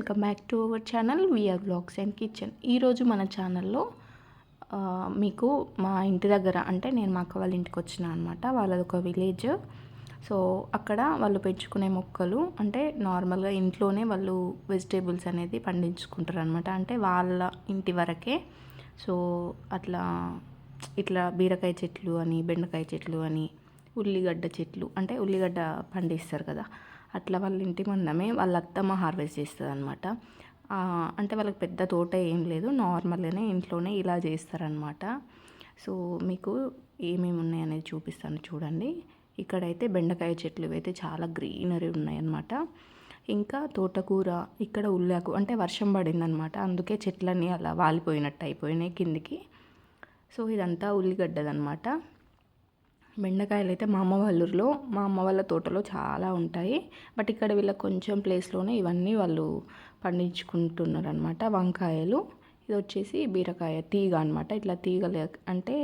Welcome back to our channel VR blogs and kitchen. ఈరోజు మన ఛానల్లో మీకు మా ఇంటి దగ్గర అంటే నేను మా అక్క వాళ్ళ ఇంటికి వచ్చిన అనమాట వాళ్ళది ఒక విలేజ్. సో అక్కడ వాళ్ళు పెంచుకునే మొక్కలు అంటే నార్మల్గా ఇంట్లోనే వాళ్ళు వెజిటేబుల్స్ అనేది పండించుకుంటారు అనమాట అంటే వాళ్ళ ఇంటి వరకే. సో అట్లా ఇట్లా బీరకాయ చెట్లు అని బెండకాయ చెట్లు అని ఉల్లిగడ్డ చెట్లు అంటే ఉల్లిగడ్డ పండిస్తారు కదా. అట్లా వాళ్ళ ఇంటి మందమే వాళ్ళ అత్తమ్మ హార్వెస్ట్ చేస్తుంది అనమాట అంటే వాళ్ళకి పెద్ద తోట ఏం లేదు నార్మల్గానే ఇంట్లోనే ఇలా చేస్తారనమాట సో మీకు ఏమేమి ఉన్నాయనేది చూపిస్తాను చూడండి. ఇక్కడైతే బెండకాయ చెట్లు అయితే చాలా గ్రీనరీ ఉన్నాయన్నమాట. ఇంకా తోటకూర ఇక్కడ ఉల్లాకు అంటే వర్షం పడిందనమాట అందుకే చెట్లన్నీ అలా వాలిపోయినట్టు అయిపోయినాయి కిందికి. సో ఇదంతా ఉల్లిగడ్డదనమాట బెండకాయలు అయితే మా అమ్మ వాళ్ళూరులో మా అమ్మ వాళ్ళ తోటలో చాలా ఉంటాయి. బట్ ఇక్కడ వీళ్ళ కొంచెం ప్లేస్లోనే ఇవన్నీ వాళ్ళు పండించుకుంటున్నారు అనమాట వంకాయలు ఇది వచ్చేసి బీరకాయ తీగ అనమాట ఇట్లా తీగలు అంటే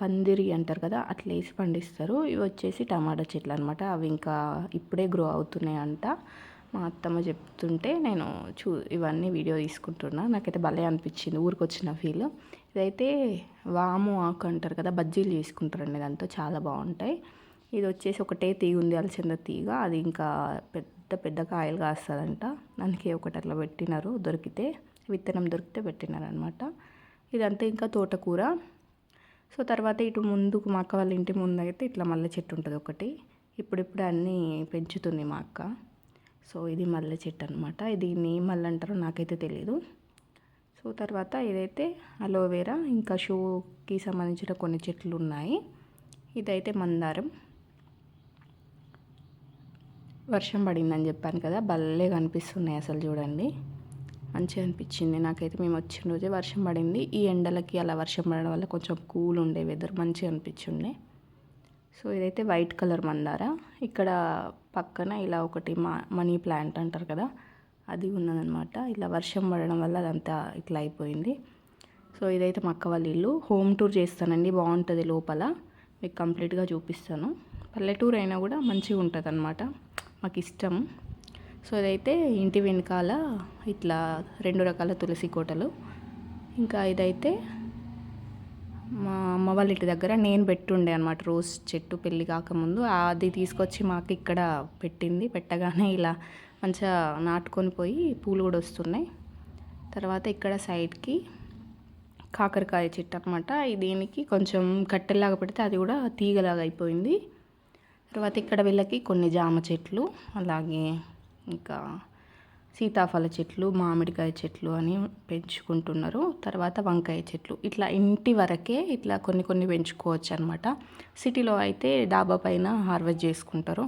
పందిరి అంటారు కదా అట్లా వేసి పండిస్తారు. ఇవి వచ్చేసి టమాటా చెట్లు అనమాట అవి ఇంకా ఇప్పుడే గ్రో అవుతున్నాయి అంట మా అత్తమ్మ చెప్తుంటే నేను చూ ఇవన్నీ వీడియో తీసుకుంటున్నా. నాకైతే భలే అనిపించింది ఊరికి వచ్చిన ఫీల్. ఇదైతే వాము ఆకు అంటారు కదా బజ్జీలు చేసుకుంటారండి దాంతో చాలా బాగుంటాయి. ఇది వచ్చేసి ఒకటే తీగ ఉంది అలచంద తీగ. అది ఇంకా పెద్ద పెద్ద కాయలు కాస్తుందంట. దానికి ఒకటి అట్లా పెట్టినారు దొరికితే విత్తనం దొరికితే పెట్టినారనమాట ఇదంతా ఇంకా తోటకూర. సో తర్వాత ఇటు ముందుకు మా అక్క వాళ్ళ ఇంటి ముందు అయితే ఇట్లా మల్లె చెట్టు ఉంటుంది ఒకటి. ఇప్పుడిప్పుడు అన్నీ పెంచుతుంది మా అక్క. సో ఇది మల్లె చెట్టు అనమాట దీన్ని మళ్ళీ అంటారో నాకైతే తెలియదు సో తర్వాత ఇదైతే అలోవెరా ఇంకా షోకి సంబంధించిన కొన్ని చెట్లు ఉన్నాయి. ఇదైతే మందారం. వర్షం పడిందని చెప్పాను కదా భలే కనిపిస్తున్నాయి అసలు చూడండి. మంచిగా అనిపించింది. నాకైతే మేము వచ్చిన రోజే వర్షం పడింది. ఈ ఎండలకి అలా వర్షం పడడం వల్ల కొంచెం కూల్ ఉండే వెదర్ మంచిగా అనిపించిండే. సో ఇదైతే వైట్ కలర్ మందార. ఇక్కడ పక్కన ఇలా ఒకటి మా మనీ ప్లాంట్ అంటారు కదా అది ఉన్నదనమాట ఇలా వర్షం పడడం వల్ల అదంతా ఇట్లా అయిపోయింది. సో ఇదైతే మా అక్క వాళ్ళ ఇల్లు. హోమ్ టూర్ చేస్తానండి బాగుంటుంది లోపల. మీకు కంప్లీట్గా చూపిస్తాను. పల్లెటూరు అయినా కూడా మంచిగా ఉంటుంది అనమాట మాకు ఇష్టం. సో ఇదైతే ఇంటి వెనకాల ఇట్లా రెండు రకాల తులసి కోటలు. ఇంకా ఇదైతే మా అమ్మ వాళ్ళ ఇంటి దగ్గర నేను పెట్టుండే అనమాట రోజ్ చెట్టు పెళ్ళి కాకముందు. అది తీసుకొచ్చి మాకు ఇక్కడ పెట్టింది. పెట్టగానే ఇలా మంచిగా నాటుకొని పోయి పూలు కూడా వస్తున్నాయి. తర్వాత ఇక్కడ సైడ్కి కాకరకాయ చెట్టు అనమాట దీనికి కొంచెం కట్టెలాగా పెడితే అది కూడా తీగలాగా అయిపోయింది. తర్వాత ఇక్కడ వీళ్ళకి కొన్ని జామ చెట్లు అలాగే ఇంకా సీతాఫల చెట్లు మామిడికాయ చెట్లు అని పెంచుకుంటున్నారు. తర్వాత వంకాయ చెట్లు. ఇట్లా ఇంటి వరకే ఇట్లా కొన్ని కొన్ని పెంచుకోవచ్చు అనమాట సిటీలో అయితే డాబా పైన హార్వెస్ట్ చేసుకుంటారు.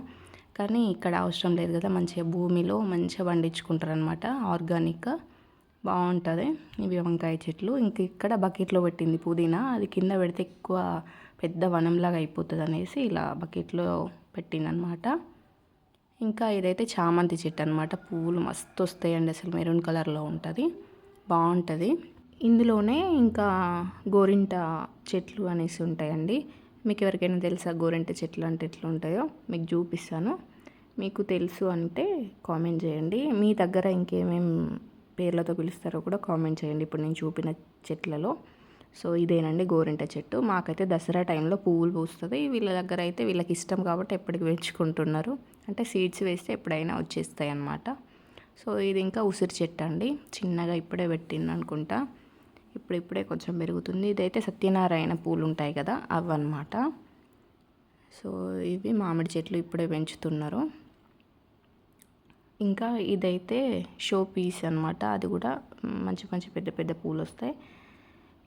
కానీ ఇక్కడ అవసరం లేదు కదా మంచిగా భూమిలో మంచిగా పండించుకుంటారు అనమాట ఆర్గానిక్గా బాగుంటుంది. ఇవి వంకాయ చెట్లు. ఇంక ఇక్కడ బకెట్లో పెట్టింది పుదీనా. అది కింద పెడితే ఎక్కువ పెద్ద వనంలాగా అయిపోతుంది అనేసి ఇలా బకెట్లో పెట్టిందనమాట ఇంకా ఇదైతే చామంతి చెట్టు అనమాట పువ్వులు మస్తు వస్తాయండి అసలు మెరూన్ కలర్లో ఉంటుంది. బాగుంటుంది ఇందులోనే ఇంకా గోరింట చెట్లు అనేసి ఉంటాయండి. మీకు ఎవరికైనా తెలుసా గోరింట చెట్లు అంటే ఎట్లా ఉంటాయో మీకు చూపిస్తాను. మీకు తెలుసు అంటే కామెంట్ చేయండి. మీ దగ్గర ఇంకేమేం పేర్లతో పిలుస్తారో కూడా కామెంట్ చేయండి. ఇప్పుడు నేను చూపిన చెట్లలో. సో ఇదేనండి గోరింట చెట్టు. మాకైతే దసరా టైంలో పువ్వులు పూస్తుంది. వీళ్ళ దగ్గర అయితే వీళ్ళకి ఇష్టం కాబట్టి ఎప్పటికి పెంచుకుంటున్నారు. అంటే సీడ్స్ వేస్తే ఎప్పుడైనా వచ్చేస్తాయి అన్నమాట. సో ఇది ఇంకా ఉసిరి చెట్టు అండి. చిన్నగా ఇప్పుడే పెట్టింది అనుకుంటా. ఇప్పుడిప్పుడే కొంచెం పెరుగుతుంది. ఇదైతే సత్యనారాయణ పూలు ఉంటాయి కదా అవన్నమాట సో ఇవి మామిడి చెట్లు ఇప్పుడే పెంచుతున్నారు. ఇంకా ఇదైతే షో పీస్ అనమాట అది కూడా మంచి మంచి పెద్ద పెద్ద పూలు వస్తాయి.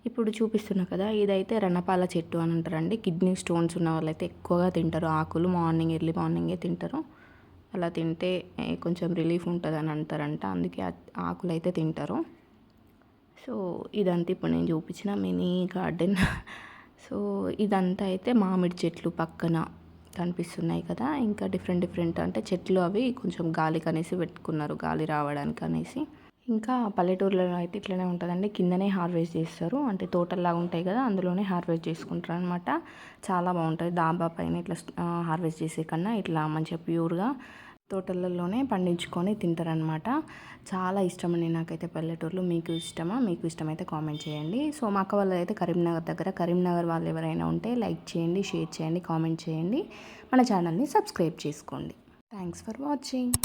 ఇప్పుడు చూపిస్తున్నా కదా ఇదైతే రణపాల చెట్టు అని అంటారండి. కిడ్నీ స్టోన్స్ ఉన్న వాళ్ళైతే ఎక్కువగా తింటారు. ఆకులు మార్నింగ్ ఎర్లీ మార్నింగే తింటారు. అలా తింటే కొంచెం రిలీఫ్ ఉంటుంది అని అంటారంట. అందుకే ఆకులు అయితే తింటారు. సో ఇదంతా ఇప్పుడు నేను చూపించిన మినీ గార్డెన్. సో ఇదంతా అయితే మామిడి చెట్లు పక్కన కనిపిస్తున్నాయి కదా. ఇంకా డిఫరెంట్ డిఫరెంట్ అంటే చెట్లు అవి కొంచెం గాలికి అనేసి పెట్టుకున్నారు. గాలి రావడానికి అనేసి ఇంకా పల్లెటూర్లలో అయితే ఇట్లనే ఉంటుందండి. కిందనే హార్వెస్ట్ చేస్తారు. అంటే తోటల్లాగా ఉంటాయి కదా అందులోనే హార్వెస్ట్ చేసుకుంటారు అనమాట చాలా బాగుంటుంది. దాబా పైన ఇట్లా హార్వెస్ట్ చేసే కన్నా ఇట్లా మంచిగా ప్యూర్గా తోటలలోనే పండించుకొని తింటారనమాట చాలా ఇష్టమండి నాకైతే పల్లెటూర్లు. మీకు ఇష్టమా? మీకు ఇష్టమైతే కామెంట్ చేయండి. సో మా అక్క వాళ్ళు అయితే కరీంనగర్ దగ్గర కరీంనగర్ వాళ్ళు ఎవరైనా ఉంటే లైక్ చేయండి షేర్ చేయండి కామెంట్ చేయండి. మన ఛానల్ని సబ్స్క్రైబ్ చేసుకోండి. Thanks for watching.